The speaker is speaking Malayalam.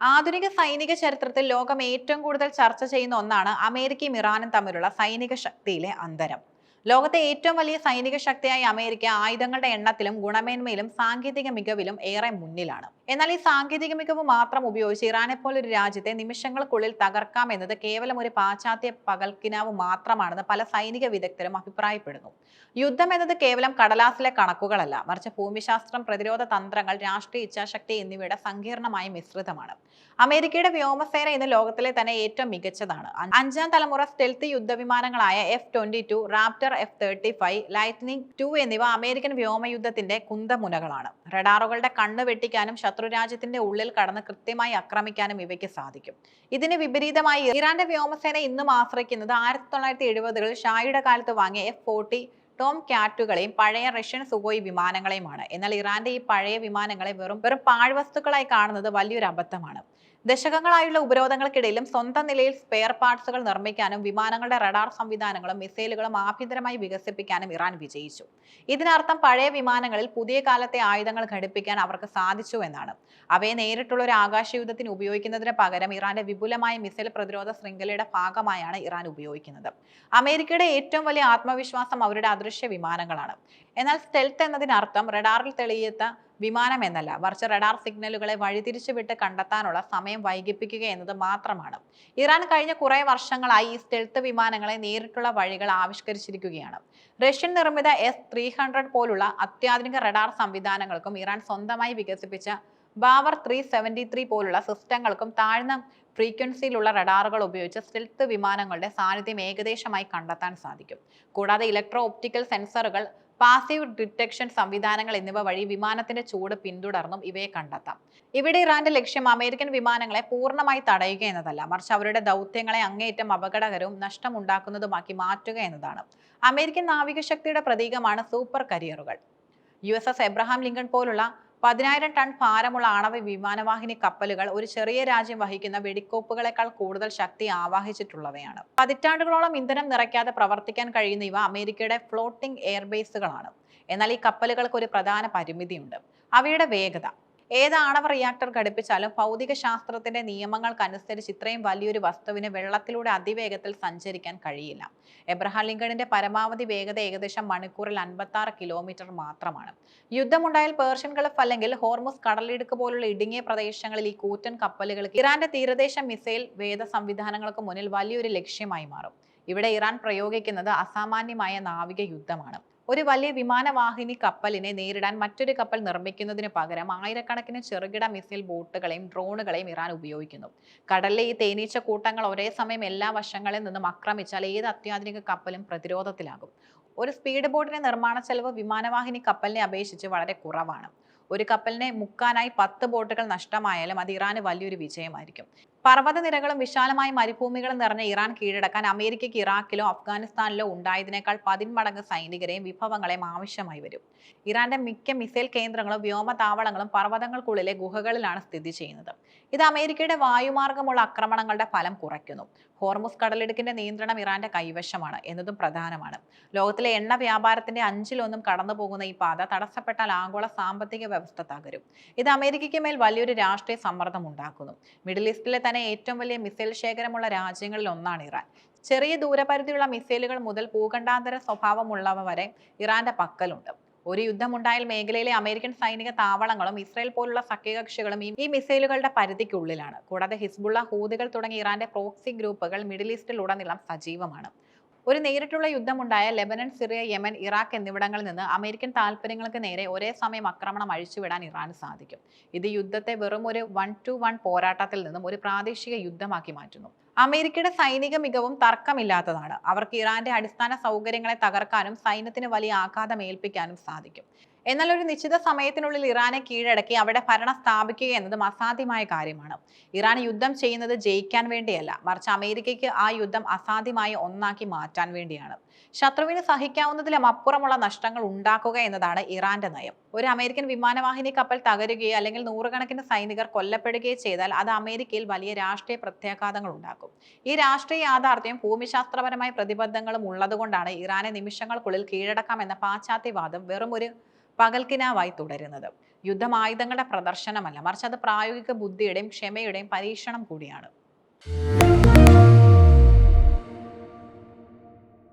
ആധുനിക സൈനിക ചരിത്രത്തിൽ ലോകം ഏറ്റവും കൂടുതൽ ചർച്ച ചെയ്യുന്ന ഒന്നാണ് അമേരിക്കയും ഇറാനും തമ്മിലുള്ള സൈനിക ശക്തിയിലെ അന്തരം. ലോകത്തെ ഏറ്റവും വലിയ സൈനിക ശക്തിയായി അമേരിക്ക ആയുധങ്ങളുടെ എണ്ണത്തിലും ഗുണമേന്മയിലും സാങ്കേതിക മികവിലും ഏറെ മുന്നിലാണ്. എന്നാൽ ഈ സാങ്കേതിക മികവ് മാത്രം ഉപയോഗിച്ച് ഇറാനെ പോലൊരു രാജ്യത്തെ നിമിഷങ്ങൾക്കുള്ളിൽ തകർക്കാം എന്നത് കേവലം ഒരു പാശ്ചാത്യ പകൽക്കിനാവ് മാത്രമാണെന്ന് പല സൈനിക വിദഗ്ധരും അഭിപ്രായപ്പെടുന്നു. യുദ്ധം എന്നത് കേവലം കടലാസിലെ കണക്കുകളല്ല മറിച്ച് ഭൂമിശാസ്ത്രം പ്രതിരോധ തന്ത്രങ്ങൾ രാഷ്ട്രീയ ഇച്ഛാശക്തി എന്നിവയുടെ സങ്കീർണമായ മിശ്രിതമാണ്. അമേരിക്കയുടെ വ്യോമസേന ഇന്ന് ലോകത്തിലെ തന്നെ ഏറ്റവും മികച്ചതാണ്. അഞ്ചാം തലമുറ stealth യുദ്ധവിമാനങ്ങളായ F twenty two Raptor F thirty five Lightning two എന്നിവ അമേരിക്കൻ വ്യോമയുദ്ധത്തിന്റെ കുന്തമുനകളാണ്. റഡാറുകളുടെ കണ്ണ് വെട്ടിക്കാനും ശത്രുരാജ്യത്തിന്റെ ഉള്ളിൽ കടന്ന് കൃത്യമായി ആക്രമിക്കാനും ഇവയ്ക്ക് സാധിക്കും. ഇതിന് വിപരീതമായി ഇറാന്റെ വ്യോമസേന ഇന്നും ആശ്രയിക്കുന്നത് ആയിരത്തി തൊള്ളായിരത്തി എഴുപതുകളിൽ ഷായുടെ കാലത്ത് വാങ്ങിയ എഫ് ഫോർട്ടി ടോം ക്യാറ്റുകളെയും പഴയ റഷ്യൻ സുഗോയ് വിമാനങ്ങളെയുമാണ്. എന്നാൽ ഇറാന്റെ ഈ പഴയ വിമാനങ്ങളെ വെറും വെറും പാഴ്വസ്തുക്കളായി കാണുന്നത് വലിയൊരു അബദ്ധമാണ്. ദശകങ്ങളായുള്ള ഉപരോധങ്ങൾക്കിടയിലും സ്വന്തം നിലയിൽ സ്പെയർ പാർട്സുകൾ നിർമ്മിക്കാനും വിമാനങ്ങളുടെ റഡാർ സംവിധാനങ്ങളും മിസൈലുകളും ആഭ്യന്തരമായി വികസിപ്പിക്കാനും ഇറാൻ വിജയിച്ചു. ഇതിനർത്ഥം പഴയ വിമാനങ്ങളിൽ പുതിയ കാലത്തെ ആയുധങ്ങൾ ഘടിപ്പിക്കാൻ അവർക്ക് സാധിച്ചു എന്നാണ്. അവയെ നേരിട്ടുള്ള ഒരു ആകാശ യുദ്ധത്തിന് ഉപയോഗിക്കുന്നതിന് പകരം ഇറാന്റെ വിപുലമായ മിസൈൽ പ്രതിരോധ ശൃംഖലയുടെ ഭാഗമായാണ് ഇറാൻ ഉപയോഗിക്കുന്നത്. അമേരിക്കയുടെ ഏറ്റവും വലിയ ആത്മവിശ്വാസം അവരുടെ അദൃശ്യ വിമാനങ്ങളാണ് എന്നാൽ സ്റ്റെൽത്ത് എന്നതിനർത്ഥം റഡാറിൽ തെളിയത്ത വിമാനം എന്നല്ല. വർഷ റഡാർ സിഗ്നലുകളെ വഴിതിരിച്ചുവിട്ട് കണ്ടെത്താനുള്ള സമയം വൈകിപ്പിക്കുക എന്നത് മാത്രമാണ്. ഇറാൻ കഴിഞ്ഞ കുറെ വർഷങ്ങളായി ഈ സ്റ്റെൽത്ത് വിമാനങ്ങളെ നേരിട്ടുള്ള വഴികൾ ആവിഷ്കരിച്ചിരിക്കുകയാണ്. റഷ്യൻ നിർമ്മിത എസ് ത്രീ പോലുള്ള അത്യാധുനിക റഡാർ സംവിധാനങ്ങൾക്കും ഇറാൻ സ്വന്തമായി വികസിപ്പിച്ച ബാവർ ത്രീ സെവന്റി ത്രീ പോലുള്ള സിസ്റ്റങ്ങൾക്കും താഴ്ന്ന ഫ്രീക്വൻസിയിലുള്ള റഡാറുകൾ ഉപയോഗിച്ച് സ്റ്റെൽത്ത് വിമാനങ്ങളുടെ സാന്നിധ്യം ഏകദേശമായി കണ്ടെത്താൻ സാധിക്കും. കൂടാതെ ഇലക്ട്രോ ഓപ്റ്റിക്കൽ സെൻസറുകൾ പാസീവ് ഡിറ്റക്ഷൻ സംവിധാനങ്ങൾ എന്നിവ വഴി വിമാനത്തിന്റെ ചൂട് പിന്തുടർന്നും ഇവയെ കണ്ടെത്താം. ഇവിടെ ഇറാന്റെ ലക്ഷ്യം അമേരിക്കൻ വിമാനങ്ങളെ പൂർണമായി തടയുക എന്നതല്ല. മറിച്ച് അവരുടെ ദൗത്യങ്ങളെ അങ്ങേയറ്റം അപകടകരവും നഷ്ടമുണ്ടാക്കുന്നതുമാക്കി മാറ്റുക എന്നതാണ്. അമേരിക്കൻ നാവികശക്തിയുടെ പ്രതീകമാണ് super കരിയറുകൾ. U S S Abraham Lincoln പോലുള്ള പതിനായിരം ടൺ ഭാരമുള്ള ആണവ വിമാനവാഹിനി കപ്പലുകൾ ഒരു ചെറിയ രാജ്യം വഹിക്കുന്ന വെടിക്കോപ്പുകളെക്കാൾ കൂടുതൽ ശക്തി ആവാഹിച്ചിട്ടുള്ളവയാണ്. പതിറ്റാണ്ടുകളോളം ഇന്ധനം നിറയ്ക്കാതെ പ്രവർത്തിക്കാൻ കഴിയുന്ന ഇവ അമേരിക്കയുടെ ഫ്ലോട്ടിംഗ് എയർബേസുകളാണ്. എന്നാൽ ഈ കപ്പലുകൾക്ക് ഒരു പ്രധാന പരിമിതിയുണ്ട്. അവയുടെ വേഗത ഏത് ആണവ റിയാക്ടർ ഘടിപ്പിച്ചാലും ഭൗതിക ശാസ്ത്രത്തിന്റെ നിയമങ്ങൾക്കനുസരിച്ച് ഇത്രയും വലിയൊരു വസ്തുവിന് വെള്ളത്തിലൂടെ അതിവേഗത്തിൽ സഞ്ചരിക്കാൻ കഴിയില്ല. എബ്രഹാം ലിങ്കണിന്റെ പരമാവധി വേഗത ഏകദേശം മണിക്കൂറിൽ അൻപത്തി ആറ് കിലോമീറ്റർ മാത്രമാണ്. യുദ്ധമുണ്ടായാൽ പേർഷ്യൻ ഗൾഫ് അല്ലെങ്കിൽ ഹോർമുസ് കടലിടുക്ക് പോലുള്ള ഇടുങ്ങിയ പ്രദേശങ്ങളിൽ ഈ കൂറ്റൻ കപ്പലുകൾക്ക് ഇറാന്റെ തീരദേശ മിസൈൽ വേദ സംവിധാനങ്ങൾക്ക് മുന്നിൽ വലിയൊരു ലക്ഷ്യമായി മാറും. ഇവിടെ ഇറാൻ പ്രയോഗിക്കുന്നത് അസാമാന്യമായ നാവിക യുദ്ധമാണ്. ഒരു വലിയ വിമാനവാഹിനി കപ്പലിനെ നേരിടാൻ മറ്റൊരു കപ്പൽ നിർമ്മിക്കുന്നതിന് പകരം ആയിരക്കണക്കിന് ചെറുകിട മിസൈൽ ബോട്ടുകളെയും ഡ്രോണുകളെയും ഇറാൻ ഉപയോഗിക്കുന്നു. കടലിലെ ഈ തേനീച്ച കൂട്ടങ്ങൾ ഒരേ സമയം എല്ലാ വശങ്ങളിൽ നിന്നും ആക്രമിച്ചാൽ ഏത് അത്യാധുനിക കപ്പലും പ്രതിരോധത്തിലാകും. ഒരു സ്പീഡ് ബോട്ടിന്റെ നിർമ്മാണ ചെലവ് വിമാനവാഹിനി കപ്പലിനെ അപേക്ഷിച്ച് വളരെ കുറവാണ്. ഒരു കപ്പലിനെ മുക്കാനായി പത്ത് ബോട്ടുകൾ നഷ്ടമായാലും അത് ഇറാന് വലിയൊരു വിജയമായിരിക്കും. പർവതനിരകളും വിശാലമായ മരുഭൂമികളും നിറഞ്ഞ ഇറാൻ കീഴടക്കാൻ അമേരിക്കയ്ക്ക് ഇറാഖിലോ അഫ്ഗാനിസ്ഥാനിലോ ഉണ്ടായതിനേക്കാൾ പതിന്മടങ്ങ് സൈനികരെയും വിഭവങ്ങളെയും ആവശ്യമായി വരും. ഇറാന്റെ മിക്ക മിസൈൽ കേന്ദ്രങ്ങളും വ്യോമതാവളങ്ങളും പർവതങ്ങൾക്കുള്ളിലെ ഗുഹകളിലാണ് സ്ഥിതി ചെയ്യുന്നത്. ഇത് അമേരിക്കയുടെ വായുമാർഗമുള്ള ആക്രമണങ്ങളുടെ ഫലം കുറയ്ക്കുന്നു. ഹോർമുസ് കടലിടുക്കിന്റെ നിയന്ത്രണം ഇറാന്റെ കൈവശമാണ് എന്നതും പ്രധാനമാണ്. ലോകത്തിലെ എണ്ണ വ്യാപാരത്തിന്റെ അഞ്ചിലൊന്നും കടന്നുപോകുന്ന ഈ പാത തടസ്സപ്പെട്ടാൽ ആഗോള സാമ്പത്തിക വ്യവസ്ഥ തകരും. ഇത് അമേരിക്കയ്ക്ക് മേൽ വലിയൊരു രാഷ്ട്രീയ സമ്മർദ്ദം ഉണ്ടാക്കുന്നു. മിഡിൽ ഈസ്റ്റിലെ തന്നെ ഏറ്റവും വലിയ മിസൈൽ ശേഖരമുള്ള രാജ്യങ്ങളിൽ ഒന്നാണ് ഇറാൻ. ചെറിയ ദൂരപരിധിയുള്ള മിസൈലുകൾ മുതൽ ഭൂഖണ്ഡാന്തര സ്വഭാവമുള്ളവ വരെ ഇറാന്റെ പക്കലുണ്ട്. ഒരു യുദ്ധമുണ്ടായാൽ മേഖലയിലെ അമേരിക്കൻ സൈനിക താവളങ്ങളും ഇസ്രയേൽ പോലുള്ള സഖ്യകക്ഷികളും ഈ- മിസൈലുകളുടെ പരിധിക്കുള്ളിലാണ്. കൂടാതെ ഹിസ്ബുള്ള ഹൂതികൾ തുടങ്ങിയ ഇറാന്റെ പ്രോക്സി ഗ്രൂപ്പുകൾ മിഡിൽ ഈസ്റ്റിൽ ഈസ്റ്റിലുടനീളം സജീവമാണ്. ഒരു നേരിട്ടുള്ള യുദ്ധമുണ്ടായ ലെബനൻ സിറിയ യമൻ ഇറാഖ് എന്നിവിടങ്ങളിൽ നിന്ന് അമേരിക്കൻ താൽപ്പര്യങ്ങൾക്ക് നേരെ ഒരേ സമയം ആക്രമണം അഴിച്ചുവിടാൻ ഇറാന് സാധിക്കും. ഇത് യുദ്ധത്തെ വെറും ഒരു വൺ ടു വൺ പോരാട്ടത്തിൽ നിന്നും ഒരു പ്രാദേശിക യുദ്ധമാക്കി മാറ്റുന്നു. അമേരിക്കയുടെ സൈനിക മികവും തർക്കമില്ലാത്തതാണ്. അവർക്ക് ഇറാന്റെ അടിസ്ഥാന സൗകര്യങ്ങളെ തകർക്കാനും സൈന്യത്തിന് വലിയ ആഘാതം ഏൽപ്പിക്കാനും സാധിക്കും. എന്നാൽ ഒരു നിശ്ചിത സമയത്തിനുള്ളിൽ ഇറാനെ കീഴടക്കി അവിടെ ഭരണം സ്ഥാപിക്കുക എന്നതും അസാധ്യമായ കാര്യമാണ്. ഇറാൻ യുദ്ധം ചെയ്യുന്നത് ജയിക്കാൻ വേണ്ടിയല്ല. മറിച്ച് അമേരിക്കയ്ക്ക് ആ യുദ്ധം അസാധ്യമായ ഒന്നാക്കി മാറ്റാൻ വേണ്ടിയാണ്. ശത്രുവിന് സഹിക്കാവുന്നതിലും അപ്പുറമുള്ള നഷ്ടങ്ങൾ ഉണ്ടാക്കുക എന്നതാണ് ഇറാന്റെ നയം. ഒരു അമേരിക്കൻ വിമാനവാഹിനി കപ്പൽ തകരുകയോ അല്ലെങ്കിൽ നൂറുകണക്കിന് സൈനികർ കൊല്ലപ്പെടുകയോ ചെയ്താൽ അത് അമേരിക്കയിൽ വലിയ രാഷ്ട്രീയ പ്രത്യാഘാതങ്ങൾ ഉണ്ടാക്കും. ഈ രാഷ്ട്രീയ യാഥാർത്ഥ്യം ഭൂമിശാസ്ത്രപരമായ പ്രതിബദ്ധങ്ങളും ഉള്ളതുകൊണ്ടാണ് ഇറാനെ നിമിഷങ്ങൾക്കുള്ളിൽ കീഴടക്കാം കീഴടക്കാമെന്ന പാശ്ചാത്യവാദം വെറും ഒരു പകൽക്കിനാവായി തുടരുന്നത്. യുദ്ധമായുധങ്ങളുടെ പ്രദർശനമല്ല മറിച്ച് അത് പ്രായോഗിക ബുദ്ധിയുടെയും ക്ഷമയുടെയും പരീക്ഷണം കൂടിയാണ്.